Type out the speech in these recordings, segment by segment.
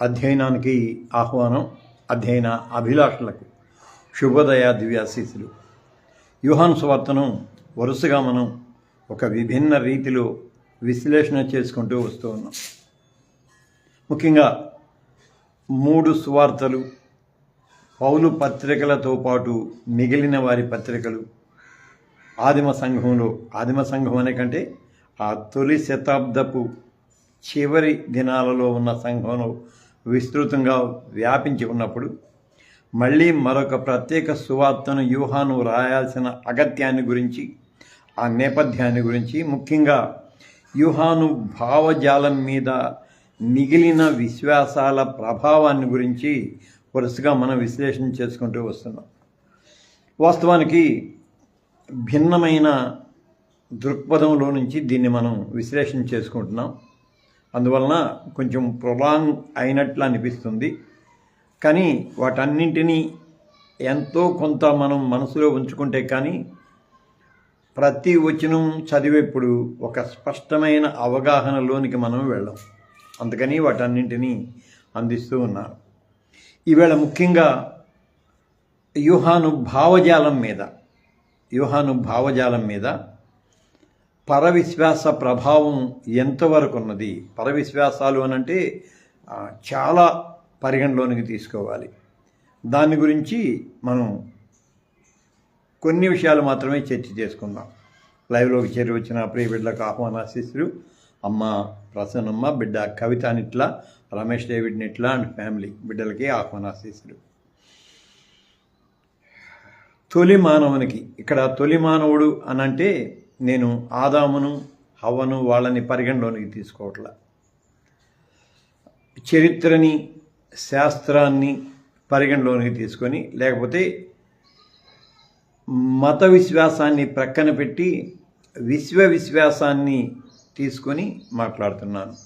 అధ్యయనానికి ఆహ్వానం అధ్యయన అభిలాషులకు. శుభోదయ దివ్యాశీసులు యూహాను సువార్తను వరుసగా మనం ఒక విభిన్న రీతిలో విశ్లేషణ చేసుకుంటూ వస్తూ ఉన్నాం. ముఖ్యంగా మూడు సువార్తలు పౌలు పత్రికలతో పాటు మిగిలిన వారి పత్రికలు ఆదిమ సంఘంలో ఆదిమ సంఘం అనే కంటే ఆ తొలి శతాబ్దపు చివరి దినాలలో ఉన్న సంఘంలో విస్తృతంగా వ్యాపించి ఉన్నప్పుడు మళ్ళీ మరొక ప్రత్యేక సువార్తను యూహాను రాయాల్సిన అగత్యాన్ని గురించి ఆ నేపథ్యాన్ని గురించి ముఖ్యంగా యూహాను భావజాలం మీద మిగిలిన విశ్వాసాల ప్రభావాన్ని గురించి వరుసగా మనం విశ్లేషణ చేసుకుంటూ వస్తున్నాం. వాస్తవానికి భిన్నమైన దృక్పథంలో నుంచి దీన్ని మనం విశ్లేషణ చేసుకుంటున్నాం. అందువలన కొంచెం ప్రొలాంగ్ అయినట్లు అనిపిస్తుంది. కానీ వాటన్నింటినీ ఎంతో కొంత మనం మనసులో ఉంచుకుంటే కానీ ప్రతి వచనం చదివేప్పుడు ఒక స్పష్టమైన అవగాహనలోనికి మనం వెళ్ళాం. అందుకని వాటన్నింటినీ అందిస్తూ ఉన్నారు. ఈవేళ ముఖ్యంగా యూహాను భావజాలం మీద యూహాను భావజాలం మీద పరవిశ్వాస ప్రభావం ఎంతవరకు ఉన్నది పరవిశ్వాసాలు అనంటే చాలా పరిగణలోనికి తీసుకోవాలి. దాని గురించి మనం కొన్ని విషయాలు మాత్రమే చర్చ చేసుకుందాం. లైవ్లోకి చేరి వచ్చిన ప్రియ బిడ్డలకు ఆహ్వానాశిస్తులు అమ్మ ప్రసన్నమ్మ బిడ్డ Kavitha Nitla Ramesh David Nitla and family బిడ్డలకి ఆహ్వానాశిస్తులు తొలి మానవునికి ఇక్కడ తొలి మానవుడు అనంటే నేను ఆదామును హవ్వను వాళ్ళని పరిగణలోనికి తీసుకోవట్లా. చరిత్రని శాస్త్రాన్ని పరిగణలోనికి తీసుకొని లేకపోతే మత విశ్వాసాన్ని ప్రక్కన పెట్టి విశ్వ విశ్వాసాన్ని తీసుకొని మాట్లాడుతున్నాను.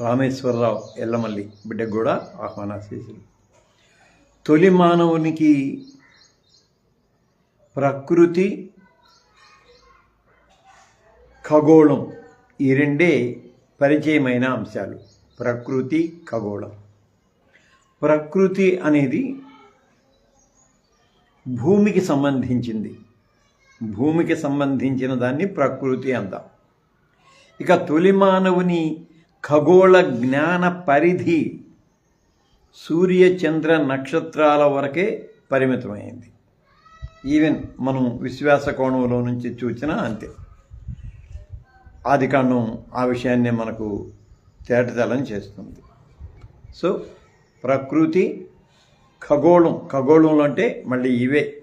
రామేశ్వరరావు ఎల్లమల్లి బిడ్డకు కూడా ఆహ్వానాశీసులు. తొలి మానవునికి ప్రకృతి ఖగోళం. ఈ రెండే పరిచయమైన అంశాలు. ప్రకృతి ఖగోళం. ప్రకృతి అనేది భూమికి సంబంధించింది. భూమికి సంబంధించిన దాన్ని ప్రకృతి అందాం ఇక తొలి మానవుని ఖగోళ జ్ఞాన పరిధి సూర్య చంద్ర నక్షత్రాల వరకే పరిమితమైంది. ఈవెన్ మనం విశ్వాస కోణంలో నుంచి చూసినా అంతే. ఆదికాండం ఆ విషయాన్నే మనకు తేటతెల్లం చేస్తుంది. సో ప్రకృతి ఖగోళం ఖగోళంలో అంటే మళ్ళీ ఇవే.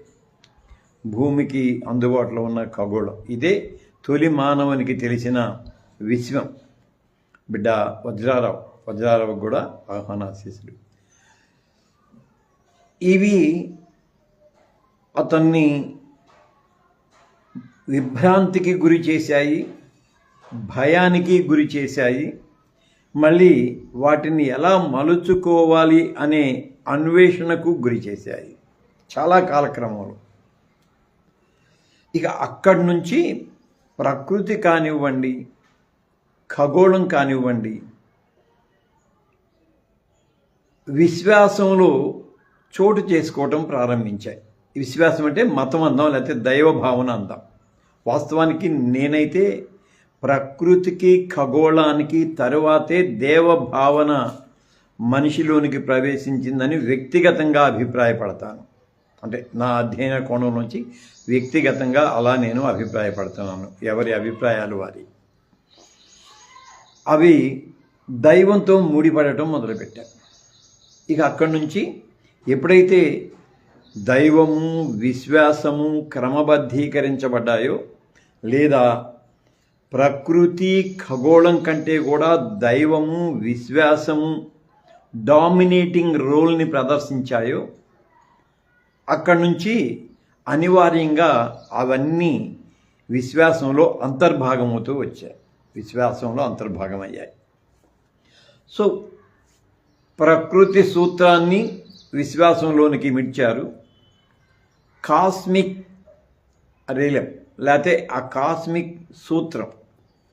భూమికి అందుబాటులో ఉన్న ఖగోళం. ఇదే తొలి మానవునికి తెలిసిన విశ్వం. బిడ్డ వజ్రారావు వజ్రారావు కూడా ఆహ్వానాశీసుడు. ఇవి అతన్ని విభ్రాంతికి గురి చేశాయి భయానికి గురి చేశాయి. మళ్ళీ వాటిని ఎలా మలుచుకోవాలి అనే అన్వేషణకు గురి చేశాయి. చాలా కాలక్రమంలో. ఇక అక్కడి నుంచి ప్రకృతి కానివ్వండి ఖగోళం కానివ్వండి విశ్వాసంలో చోటు చేసుకోవటం ప్రారంభించాయి. విశ్వాసం అంటే మతం అందాం లేకపోతే దైవ భావన అందాం. వాస్తవానికి నేనైతే ప్రకృతికి ఖగోళానికి తరువాతే దేవ భావన మనిషిలోనికి ప్రవేశించిందని వ్యక్తిగతంగా అభిప్రాయపడతాను. అంటే నా అధ్యయన కోణం నుంచి వ్యక్తిగతంగా అలా నేను అభిప్రాయపడుతున్నాను. ఎవరి అభిప్రాయాలు వారి. అవి దైవంతో ముడిపడటం మొదలుపెట్టాను ఇక అక్కడి నుంచి ఎప్పుడైతే దైవము విశ్వాసము క్రమబద్ధీకరించబడ్డాయో లేదా ప్రకృతి ఖగోళం కంటే కూడా దైవము విశ్వాసము డామినేటింగ్ రోల్ని ప్రదర్శించాయో అక్కడి నుంచి అనివార్యంగా అవన్నీ విశ్వాసంలో అంతర్భాగమవుతూ వచ్చాయి. విశ్వాసంలో అంతర్భాగమయ్యాయి. సో ప్రకృతి సూత్రాన్ని విశ్వాసంలోనికి మిడ్చారు. కాస్మిక్ రీలం లేకపోతే ఆ కాస్మిక్ సూత్రం.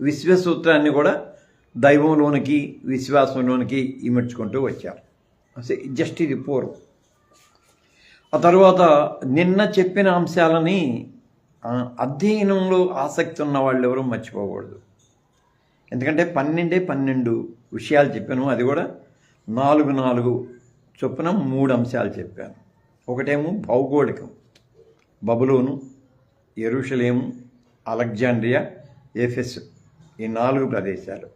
విశ్వసూత్రాన్ని కూడా దైవంలోనికి విశ్వాసంలోనికి ఇమర్చుకుంటూ వచ్చారు జస్ట్ ఇది పూర్వం. ఆ తర్వాత నిన్న చెప్పిన అంశాలని అధ్యయనంలో ఆసక్తి ఉన్న వాళ్ళు ఎవరూ మర్చిపోకూడదు. ఎందుకంటే పన్నెండే పన్నెండు విషయాలు చెప్పాను. అది కూడా నాలుగు నాలుగు చొప్పున మూడు అంశాలు చెప్పాను. ఒకటేమో భౌగోళికం. బబులోను ఎరుషలేము అలెగ్జాండ్రియా ఎఫెస్. ఈ నాలుగు ప్రదేశాలు.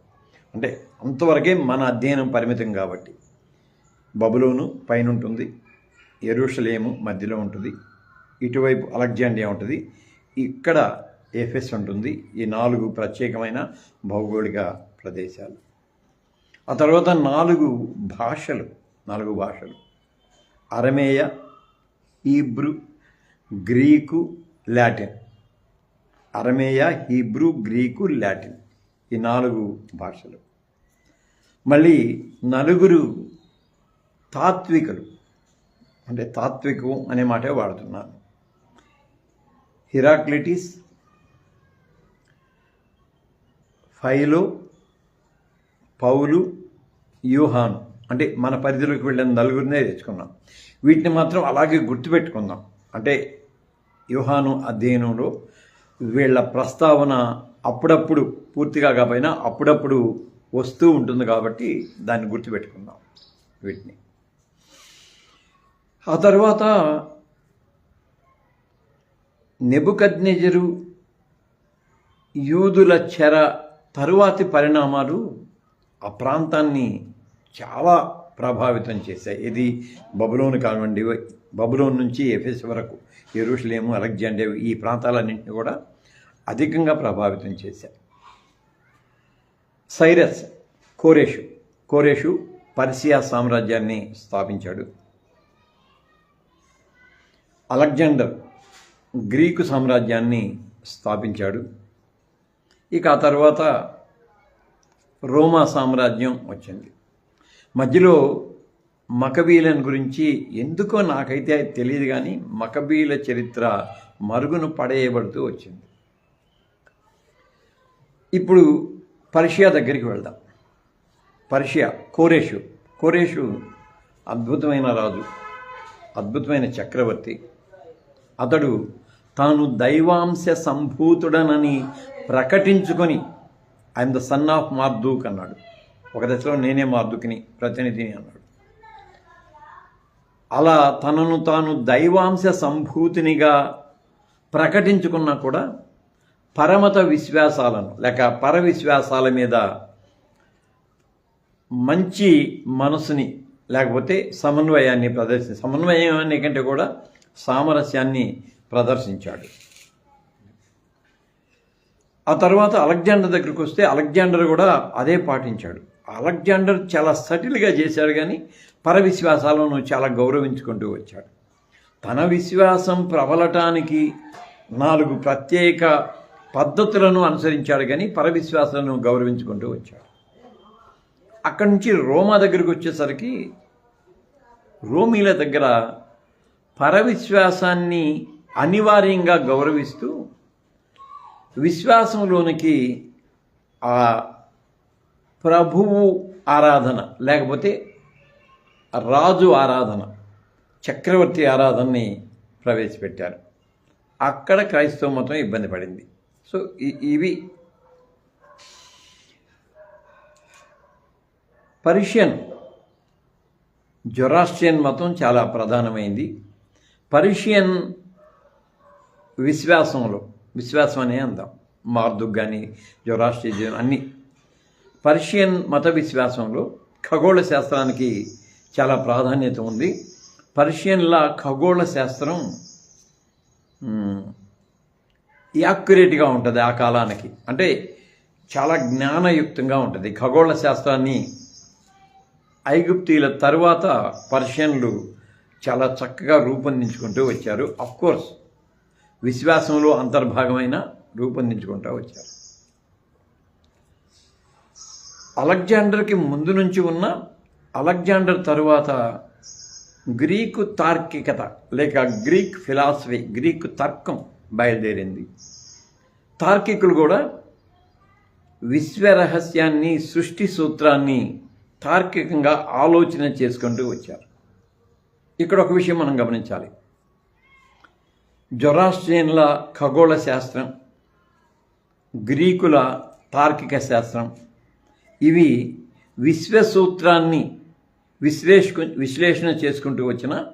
అంటే అంతవరకే మన అధ్యయనం పరిమితం కాబట్టి. బబులోను పైన ఉంటుంది ఎరుషలేము మధ్యలో ఉంటుంది ఇటువైపు అలెగ్జాండియా ఉంటుంది ఇక్కడ ఎఫెస్ ఉంటుంది ఈ నాలుగు ప్రత్యేకమైన భౌగోళిక ప్రదేశాలు. ఆ తర్వాత నాలుగు భాషలు నాలుగు భాషలు. అరమేయ హీబ్రూ గ్రీకు లాటిన్. అరమేయ హీబ్రూ గ్రీకు లాటిన్. ఈ నాలుగు భాషలు. మళ్ళీ నలుగురు తాత్వికులు. అంటే తాత్వికం అనే మాటే వాడుతున్నాను హిరాక్లిటిస్ ఫైలో పౌలు యూహాను. అంటే మన పరిధిలోకి వెళ్ళిన నలుగురినే తెచ్చుకున్నాం. వీటిని మాత్రం అలాగే గుర్తుపెట్టుకుందాం. అంటే యూహాను అధ్యయనంలో వీళ్ళ ప్రస్తావన అప్పుడప్పుడు పూర్తిగా కాకపోయినా అప్పుడప్పుడు వస్తూ ఉంటుంది కాబట్టి దాన్ని గుర్తుపెట్టుకుందాం వీటిని. ఆ తర్వాత నెబుకద్నెజరు యూదుల చెర తరువాతి పరిణామాలు ఆ ప్రాంతాన్ని చాలా ప్రభావితం చేశాయి. ఇది బబులోను కానివ్వండి బబులోన్ నుంచి ఎఫెస్ వరకు ఎరుషులేము అలెగ్జాండర్ ఈ ప్రాంతాలన్నింటినీ కూడా అధికంగా ప్రభావితం చేశారు సైరస్ కోరేషు కోరేషు పర్సియా సామ్రాజ్యాన్ని స్థాపించాడు. అలెగ్జాండర్ గ్రీకు సామ్రాజ్యాన్ని స్థాపించాడు. ఇక ఆ తర్వాత రోమా సామ్రాజ్యం వచ్చింది. మధ్యలో మకబీలను గురించి ఎందుకో నాకైతే తెలియదు కానీ మకబీల చరిత్ర మరుగున పడేయబడుతూ వచ్చింది. ఇప్పుడు పర్షియా దగ్గరికి వెళ్దాం. పర్షియా కోరేషు. కోరేషు అద్భుతమైన రాజు అద్భుతమైన చక్రవర్తి. అతడు తాను దైవాంశ సంభూతుడనని ప్రకటించుకొని I'm the son of Marduk అన్నాడు. ఒక దశలో నేనే మార్దుకిని ప్రతినిధిని అన్నాడు. అలా తనను తాను దైవాంశ సంభూతినిగా ప్రకటించుకున్నా కూడా పరమత విశ్వాసాలను లేక పర విశ్వాసాల మీద మంచి మనసుని లేకపోతే సమన్వయాన్ని ప్రదర్శి సమన్వయాన్ని కంటే కూడా సామరస్యాన్ని ప్రదర్శించాడు. ఆ తర్వాత అలెగ్జాండర్ దగ్గరికి వస్తే అలెగ్జాండర్ కూడా అదే పాటించాడు. అలెగ్జాండర్ చాలా సటిల్గా చేశాడు కానీ పర విశ్వాసాలను చాలా గౌరవించుకుంటూ వచ్చాడు. తన విశ్వాసం ప్రబలటానికి నాలుగు ప్రత్యేక పద్ధతులను అనుసరించాడు కానీ పరవిశ్వాసాలను గౌరవించుకుంటూ వచ్చాడు. అక్కడి నుంచి రోమా దగ్గరికి వచ్చేసరికి రోమీల దగ్గర పరవిశ్వాసాన్ని అనివార్యంగా గౌరవిస్తూ విశ్వాసంలోనికి ఆ ప్రభువు ఆరాధన లేకపోతే రాజు ఆరాధన చక్రవర్తి ఆరాధనని ప్రవేశపెట్టారు. అక్కడ క్రైస్తవ మతం ఇబ్బంది పడింది. సో ఇవి పర్షియన్ జొరాస్ట్రియన్ మతం చాలా ప్రధానమైంది. పర్షియన్ విశ్వాసంలో విశ్వాసం అనే అందాం. మార్దుక్ కానీ జొరాస్ట్రియన్ అన్ని. పర్షియన్ మత విశ్వాసంలో ఖగోళ శాస్త్రానికి చాలా ప్రాధాన్యత ఉంది. పర్షియన్ల ఖగోళ శాస్త్రం యాక్యురేట్గా ఉంటుంది ఆ కాలానికి. అంటే చాలా జ్ఞానయుక్తంగా ఉంటుంది. ఖగోళ శాస్త్రాన్ని ఐగుప్తీల తరువాత పర్షియన్లు చాలా చక్కగా రూపొందించుకుంటూ వచ్చారు. కోర్స్ విశ్వాసంలో అంతర్భాగమైన రూపొందించుకుంటూ వచ్చారు. అలెగ్జాండర్కి ముందు నుంచి ఉన్న అలెగ్జాండర్ తరువాత గ్రీకు తార్కికత లేక గ్రీక్ ఫిలాసఫీ గ్రీకు తర్కం బయలుదేరింది. తార్కికులు కూడా విశ్వరహస్యాన్ని సృష్టి సూత్రాన్ని తార్కికంగా ఆలోచన చేసుకుంటూ వచ్చారు. ఇక్కడ ఒక విషయం మనం గమనించాలి. జొరాస్ట్రియన్ల ఖగోళ శాస్త్రం గ్రీకుల తార్కిక శాస్త్రం ఇవి విశ్వసూత్రాన్ని విశ్లేషకు విశ్లేషణ చేసుకుంటూ వచ్చిన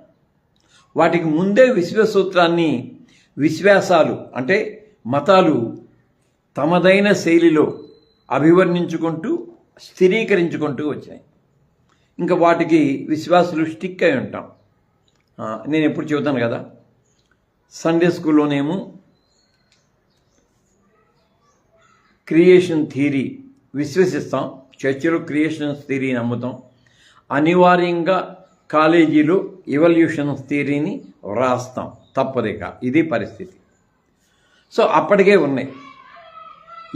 వాటికి ముందే విశ్వసూత్రాన్ని విశ్వాసాలు అంటే మతాలు తమదైన శైలిలో అభివర్ణించుకుంటూ స్థిరీకరించుకుంటూ వచ్చాయి ఇంకా వాటికి విశ్వాసులు స్టిక్ అయి ఉంటాం. నేను ఎప్పుడు చెబుతాను కదా సండే స్కూల్లోనేమో క్రియేషన్ థియరీ విశ్వసిస్తాం చర్చిలో క్రియేషన్ థియరీ నమ్ముతాం. అనివార్యంగా కాలేజీలో ఎవల్యూషన్ థియరీని వ్రాస్తాం తప్పదిక ఇది పరిస్థితి. సో అప్పటికే ఉన్నాయి.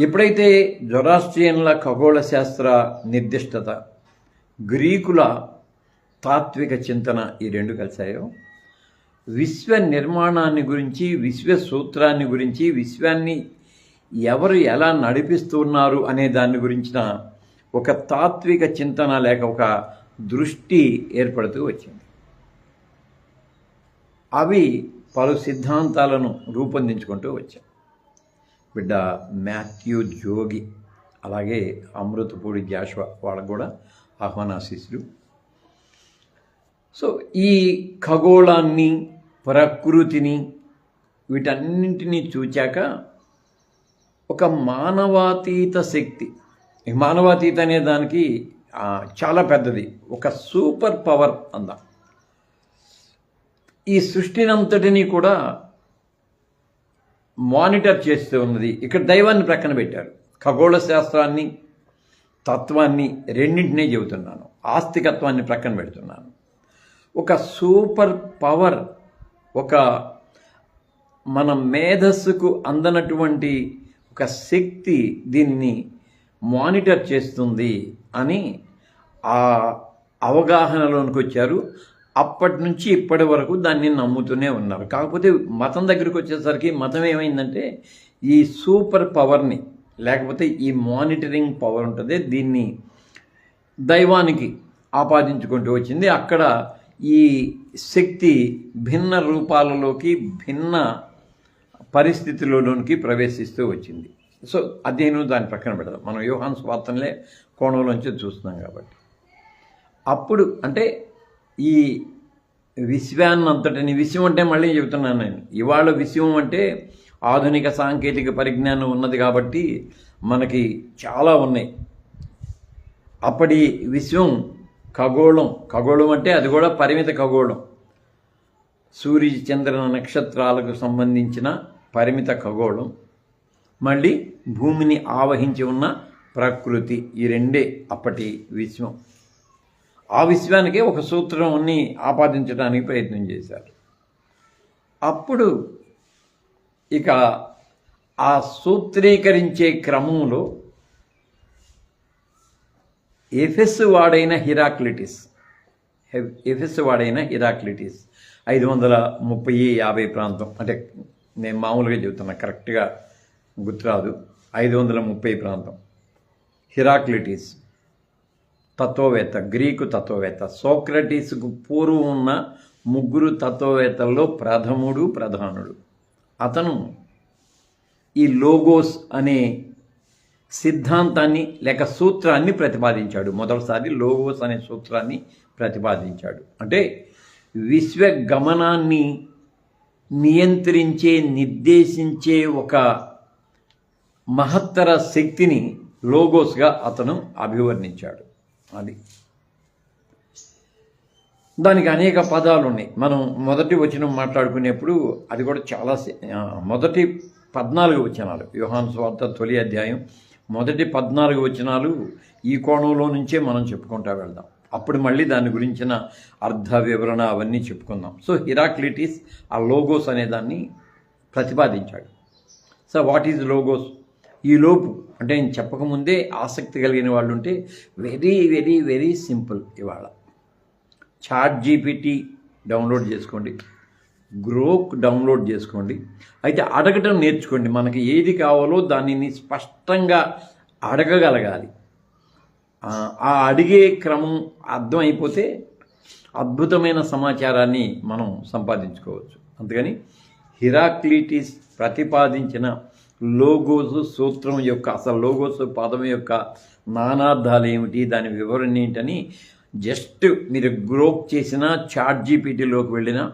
ఎప్పుడైతే జొరాస్ట్రియన్ల ఖగోళ శాస్త్ర నిర్దిష్టత గ్రీకుల తాత్విక చింతన ఈ రెండు కలిశాయో విశ్వ నిర్మాణాన్ని గురించి విశ్వ సూత్రాన్ని గురించి విశ్వాన్ని ఎవరు ఎలా నడిపిస్తున్నారు అనే దాని గురించిన ఒక తాత్విక చింతన లేక ఒక దృష్టి ఏర్పడుతూ వచ్చింది. అవి పలు సిద్ధాంతాలను రూపొందించుకుంటూ వచ్చాం. బిడ్డ మాథ్యూ జోగి అలాగే అమృతపూడి జాషువా వాళ్ళకు కూడా ఆహ్వానాశీసులు సో ఈ ఖగోళాన్ని ప్రకృతిని వీటన్నింటినీ చూచాక ఒక మానవాతీత శక్తి మానవాతీత అనే దానికి చాలా పెద్దది ఒక సూపర్ పవర్ అందాం. ఈ సృష్టినంతటినీ కూడా మానిటర్ చేస్తూ ఉన్నది. ఇక్కడ దైవాన్ని ప్రక్కన పెట్టారు. ఖగోళ శాస్త్రాన్ని తత్వాన్ని రెండింటినీ చెబుతున్నాను. ఆస్తికత్వాన్ని ప్రక్కన పెడుతున్నాను. ఒక సూపర్ పవర్ ఒక మన మేధస్సుకు అందనటువంటి ఒక శక్తి దీన్ని మానిటర్ చేస్తుంది అని ఆ అవగాహనలోనికి వచ్చారు అప్పటి నుంచి ఇప్పటి వరకు దాన్ని నమ్ముతూనే ఉన్నారు. కాకపోతే మతం దగ్గరికి వచ్చేసరికి మతం ఏమైందంటే ఈ సూపర్ పవర్ని లేకపోతే ఈ మానిటరింగ్ పవర్ ఉంటుంది దీన్ని దైవానికి ఆపాదించుకుంటూ వచ్చింది. అక్కడ ఈ శక్తి భిన్న రూపాలలోకి భిన్న పరిస్థితులలోనికి ప్రవేశిస్తూ వచ్చింది. సో అధ్యయనం దాని ప్రక్కన పెడదాం. మనం యోహాన్ స్వార్థంలే కోణంలోంచి చూస్తున్నాం కాబట్టి. అప్పుడు అంటే ఈ విశ్వాన్నంతటిని విశ్వం అంటే మళ్ళీ చెబుతున్నాను నేను? ఇవాళ విశ్వం అంటే ఆధునిక సాంకేతిక పరిజ్ఞానం ఉన్నది కాబట్టి మనకి చాలా ఉన్నాయి. అప్పటి విశ్వం ఖగోళం. ఖగోళం అంటే అది కూడా పరిమిత ఖగోళం. సూర్య చంద్ర నక్షత్రాలకు సంబంధించిన పరిమిత ఖగోళం. మళ్ళీ భూమిని ఆవహించి ఉన్న ప్రకృతి. ఈ రెండే అప్పటి విశ్వం. ఆ విశ్వానికే ఒక సూత్రాన్ని ఆపాదించడానికి ప్రయత్నం చేశారు. అప్పుడు ఇక ఆ సూత్రీకరించే క్రమంలో ఎఫెస్ వాడైన హిరాక్లిటిస్ ఎఫెస్ వాడైన హిరాక్లిటిస్ ఐదు వందల ముప్పై యాభై ప్రాంతం అంటే నేను మామూలుగా చెబుతున్నా కరెక్ట్గా గుర్తురాదు ఐదు వందల ముప్పై ప్రాంతం. హిరాక్లిటిస్ తత్వవేత్త గ్రీకు తత్వవేత్త. సోక్రటీస్కు పూర్వం ఉన్న ముగ్గురు తత్వవేత్తల్లో ప్రథముడు ప్రధానుడు. అతను ఈ లోగోస్ అనే సిద్ధాంతాన్ని లేక సూత్రాన్ని ప్రతిపాదించాడు. మొదటిసారి లోగోస్ అనే సూత్రాన్ని ప్రతిపాదించాడు. అంటే విశ్వ గమనాన్ని నియంత్రించే నిర్దేశించే ఒక మహత్తర శక్తిని లోగోస్గా అతను అభివర్ణించాడు. అది. దానికి అనేక పదాలు ఉన్నాయి. మనం మొదటి వచనం మాట్లాడుకునేప్పుడు అది కూడా చాలా మొదటి పద్నాలుగు వచనాలు. యోహాన్ స్వార్థ తొలి అధ్యాయం మొదటి పద్నాలుగు వచనాలు ఈ కోణంలో నుంచే మనం చెప్పుకుంటా వెళ్దాం. అప్పుడు మళ్ళీ దాని గురించిన అర్థ వివరణ అవన్నీ చెప్పుకుందాం. సో హిరాక్లిటిస్ ఆ లోగోస్ అనే దాన్ని ప్రతిపాదించాడు. So what is logos? ఈ లోపు అంటే నేను చెప్పకముందే ఆసక్తి కలిగిన వాళ్ళు ఉంటే వెరీ వెరీ వెరీ సింపుల్ ఇవాళ. చాట్ జీపీటీ డౌన్లోడ్ చేసుకోండి. గ్రోక్ డౌన్లోడ్ చేసుకోండి. అయితే అడగటం నేర్చుకోండి. మనకి ఏది కావాలో దానిని స్పష్టంగా అడగగలగాలి. ఆ, అడిగే క్రమం అర్థమైపోతే అద్భుతమైన సమాచారాన్ని మనం సంపాదించుకోవచ్చు. అందుకని హిరాక్లిటిస్ ప్రతిపాదించిన లోగోసు సూత్రం యొక్క అసలు లోగోసు పదం యొక్క నానార్థాలు ఏమిటి దాని వివరణ ఏంటని జస్ట్ మీరు గ్రోప్ చేసిన చాట్ జీపీటీలోకి వెళ్ళినా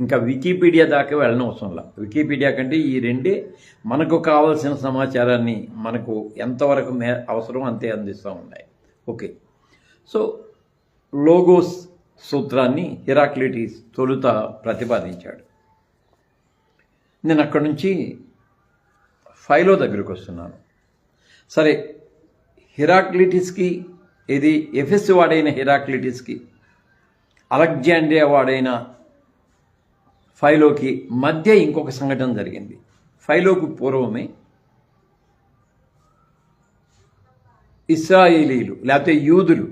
ఇంకా వికీపీడియా దాకా వెళ్ళడం అవసరంలా వికీపీడియా కంటే ఈ రెండే మనకు కావాల్సిన సమాచారాన్ని మనకు ఎంతవరకు మే అవసరం అంతే అందిస్తూ ఉన్నాయి. ఓకే. సో లోగోస్ సూత్రాన్ని హిరాక్లిటీస్ తొలుత ప్రతిపాదించాడు. నేను అక్కడి నుంచి ఫైలో దగ్గరికి వస్తున్నాను సరే హిరాక్లిటిస్కి ఇది ఎఫెస్ వాడైన హిరాక్లిటిస్కి అలెగ్జాండ్రియా వాడైన ఫైలోకి మధ్య ఇంకొక సంఘటన జరిగింది. ఫైలోకు పూర్వమే ఇస్రాయేలీలు లేకపోతే యూదులు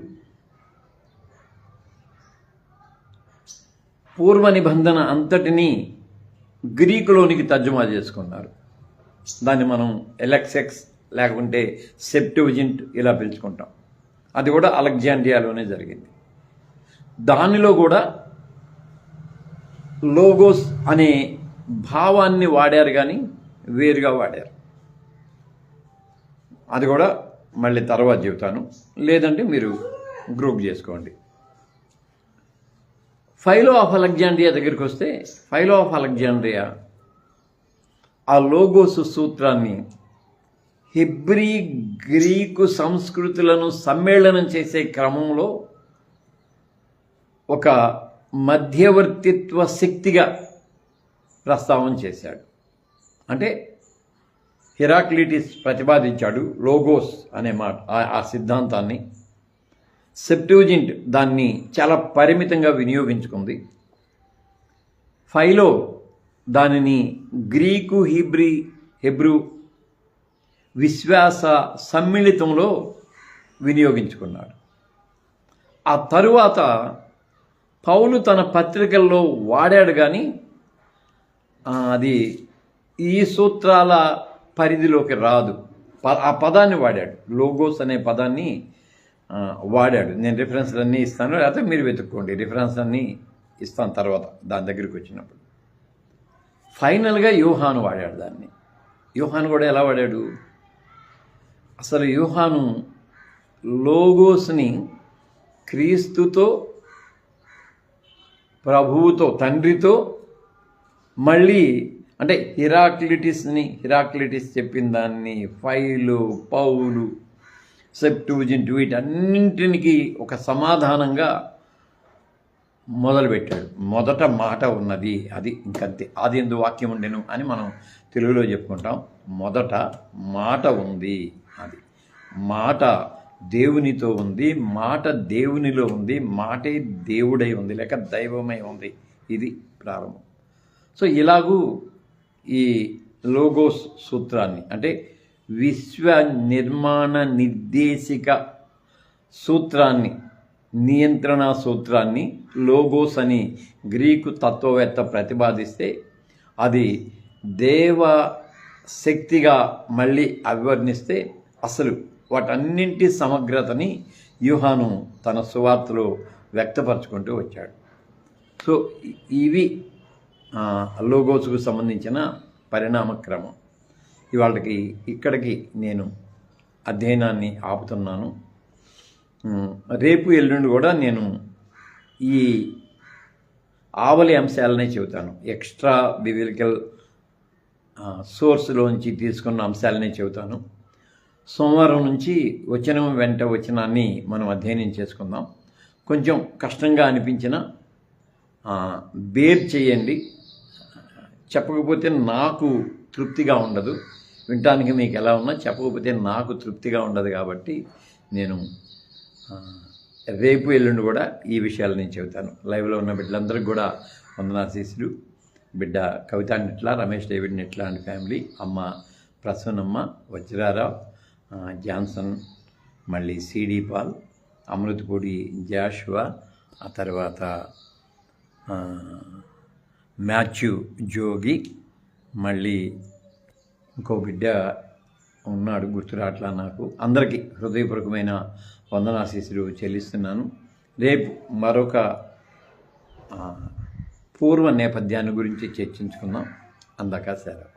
పూర్వ నిబంధన అంతటినీ గ్రీకులోనికి తర్జుమా చేసుకున్నారు. దాన్ని మనం ఎలక్సెక్స్ లేకుంటే సెప్టివిజెంట్ ఇలా పిలుచుకుంటాం. అది కూడా అలెగ్జాండ్రియాలోనే జరిగింది. దానిలో కూడా లోగోస్ అనే భావాన్ని వాడారు కానీ వేరుగా వాడారు. అది కూడా మళ్ళీ తర్వాత చెబుతాను. లేదంటే మీరు గ్రూప్ చేసుకోండి. ఫైలో ఆఫ్ అలెగ్జాండ్రియా దగ్గరికి వస్తే ఫైలో ఆఫ్ అలెగ్జాండ్రియా ఆ లోగోసు సూత్రాన్ని హెబ్రీ గ్రీకు సంస్కృతులను సమ్మేళనం చేసే క్రమంలో ఒక మధ్యవర్తిత్వ శక్తిగా ప్రస్తావన చేశాడు. అంటే హిరాక్లిటిస్ ప్రతిపాదించాడు లోగోస్ అనే మాట ఆ- సిద్ధాంతాన్ని. సెప్టూజింట్ దాన్ని చాలా పరిమితంగా వినియోగించుకుంది. ఫైలో దానిని గ్రీకు హిబ్రి హెబ్రూ విశ్వాస సమ్మిళితంలో వినియోగించుకున్నాడు. ఆ తరువాత పౌలు తన పత్రికల్లో వాడాడు కానీ అది ఈ సూత్రాల పరిధిలోకి రాదు. ఆ పదాన్ని వాడాడు. లోగోస్ అనే పదాన్ని వాడాడు. నేను రిఫరెన్స్లన్నీ ఇస్తాను. లేకపోతే మీరు వెతుక్కోండి. రిఫరెన్స్ అన్నీ ఇస్తాను తర్వాత దాని దగ్గరికి వచ్చినప్పుడు. ఫైనల్గా యూహాను వాడాడు దాన్ని. యూహాను కూడా ఎలా వాడాడు? అసలు యూహాను లోగోస్ని క్రీస్తుతో ప్రభువుతో తండ్రితో మళ్ళీ అంటే హిరాక్లిటిస్ని హిరాక్లిటిస్ చెప్పిన దాన్ని ఫైలు పౌలు సెప్టూజింట్ వీటన్నింటికి ఒక సమాధానంగా మొదలుపెట్టాడు. మొదట మాట ఉన్నది అది ఇంకంతే. అది ఎందు వాక్యం ఉండెను అని మనం తెలుగులో చెప్పుకుంటాం. మొదట మాట ఉంది అది. మాట దేవునితో ఉంది మాట దేవునిలో ఉంది మాటే దేవుడై ఉంది లేక దైవమై ఉంది. ఇది ప్రారంభం. సో ఇలాగూ ఈ లోగోస్ సూత్రాన్ని అంటే విశ్వ నిర్మాణ నిర్దేశిక సూత్రాన్ని నియంత్రణ సూత్రాన్ని లోగోస్ అని గ్రీకు తత్వవేత్త ప్రతిపాదిస్తే అది దేవ శక్తిగా మళ్ళీ అభివర్ణిస్తే అసలు వాటన్నింటి సమగ్రతని యూహాను తన సువార్తలో వ్యక్తపరచుకుంటూ వచ్చాడు. సో ఇవి లోగోస్కు సంబంధించిన పరిణామ క్రమం ఇవాళకి ఇక్కడికి నేను అధ్యయనాన్ని ఆపుతున్నాను. రేపు ఎల్లుండి కూడా నేను ఈ ఆవలి అంశాలనే చెబుతాను. ఎక్స్ట్రా బివిలికల్ సోర్స్లోంచి తీసుకున్న అంశాలనే చెబుతాను. సోమవారం నుంచి వచనం వెంట వచనాన్ని మనం అధ్యయనం చేసుకుందాం. కొంచెం కష్టంగా అనిపించిన బేర్ చేయండి. చెప్పకపోతే నాకు తృప్తిగా ఉండదు. వినటానికి మీకు ఎలా ఉన్నా చెప్పకపోతే నాకు తృప్తిగా ఉండదు కాబట్టి నేను రేపు ఎల్లుండి కూడా ఈ విషయాలు నేను చెబుతాను. లైవ్లో ఉన్న బిడ్డలందరికీ కూడా వందనాశీసులు బిడ్డ Kavitha Nitla Ramesh David Nitla and family అమ్మ ప్రసన్నమ్మ వజ్రారావు జాన్సన్ మళ్ళీ సిడి పాల్ అమృతపూడి జాషువా ఆ తర్వాత మ్యాథ్యూ జోగి మళ్ళీ ఇంకో బిడ్డ ఉన్నాడు గుర్తురాట్లా నాకు. అందరికీ హృదయపూర్వకమైన వందనాశీసులు చెల్లిస్తున్నాను. రేపు మరొక పూర్వ నేపథ్యాన్ని గురించి చర్చించుకుందాం. అందాక సెలవు